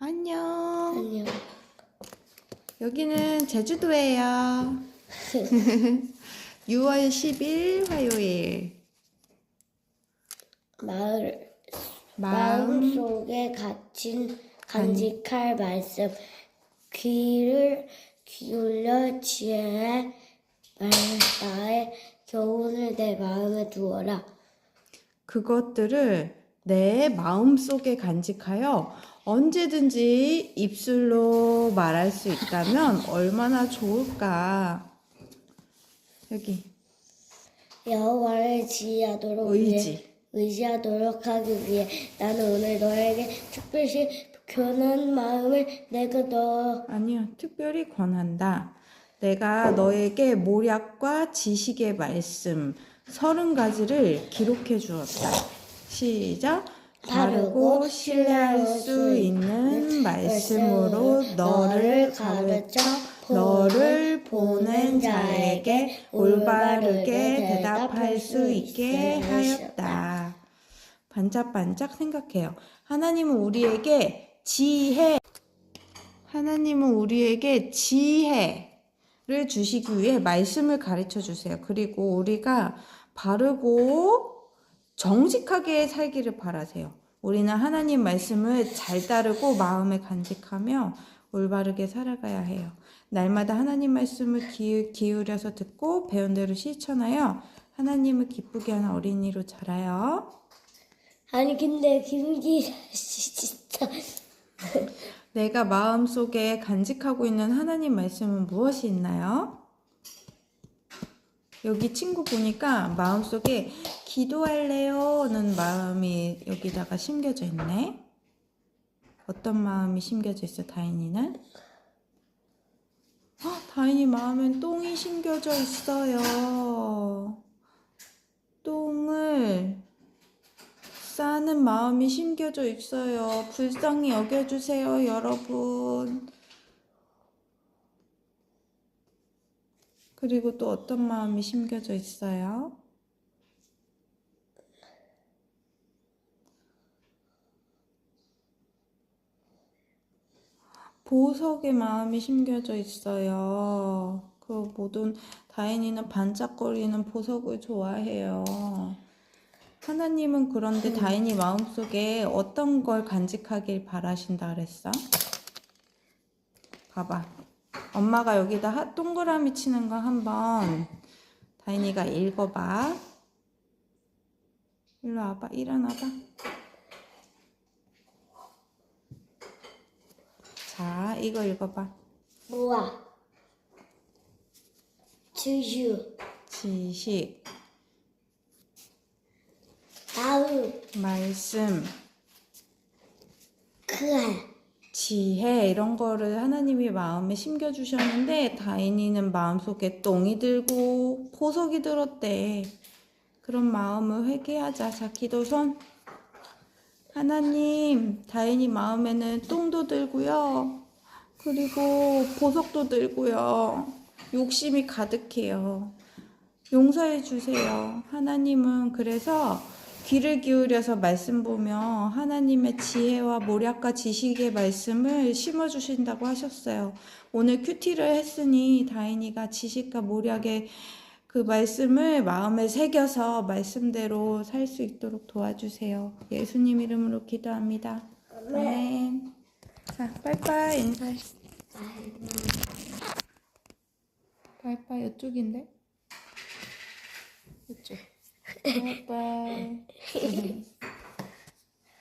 안녕. 안녕. 여기는 제주도예요. 6월 10일 화요일. 마을 마음 속에 갇힌 간직할 말씀 귀를 기울여 지혜의 말 나의 교훈을 내 마음에 두어라. 그것들을 내 마음 속에 간직하여 언제든지 입술로 말할 수 있다면 얼마나 좋을까. 여기 여호와를 지휘하도록 위해 의지. 의지하도록 하기 위해 나는 오늘 너에게 특별히 교훈한 마음을 내가 너 아니요, 특별히 권한다. 내가 너에게 모략과 지식의 말씀 서른 가지를 기록해 주었다. 시작. 바르고 신뢰할 수 있는 말씀으로 너를 가르쳐 너를 보는 자에게 올바르게 대답할 수 있게 하였다. 반짝반짝 생각해요. 하나님은 우리에게 지혜, 하나님은 우리에게 지혜를 주시기 위해 말씀을 가르쳐 주세요. 그리고 우리가 바르고 정직하게 살기를 바라세요. 우리는 하나님 말씀을 잘 따르고 마음에 간직하며 올바르게 살아가야 해요. 날마다 하나님 말씀을 기, 기울여서 듣고 배운 대로 실천하여 하나님을 기쁘게 하는 어린이로 자라요. 아니 근데 김기 진짜 내가 마음속에 간직하고 있는 하나님 말씀은 무엇이 있나요? 여기 친구 보니까 마음속에 기도할래요는 마음이 여기다가 심겨져 있네. 어떤 마음이 심겨져 있어, 다인이는? 아, 다인이 마음엔 똥이 심겨져 있어요. 똥을 싸는 마음이 심겨져 있어요. 불쌍히 여겨주세요, 여러분. 그리고 또 어떤 마음이 심겨져 있어요? 보석의 마음이 심겨져 있어요. 그 모든 다인이는 반짝거리는 보석을 좋아해요. 하나님은 그런데 다인이 마음속에 어떤 걸 간직하길 바라신다 그랬어? 봐봐. 엄마가 여기다 하- 동그라미 치는 거 한번 다인이가 읽어봐. 일로 와봐. 일어나봐. 자, 이거 읽어봐. 모아 주유 지식, 마음 말씀, 그알 지혜 이런 거를 하나님이 마음에 심겨 주셨는데 다인이는 마음속에 똥이 들고 보석이 들었대. 그런 마음을 회개하자. 자, 기도 손. 하나님, 다인이 마음에는 똥도 들고요. 그리고 보석도 들고요. 욕심이 가득해요. 용서해 주세요. 하나님은 그래서 귀를 기울여서 말씀 보며 하나님의 지혜와 모략과 지식의 말씀을 심어 주신다고 하셨어요. 오늘 큐티를 했으니 다인이가 지식과 모략의 그 말씀을 마음에 새겨서 말씀대로 살 수 있도록 도와주세요. 예수님 이름으로 기도합니다. 아멘. 자, 빠이빠이 인사해. 빠이빠이 이쪽인데? 이쪽. 빠이빠이.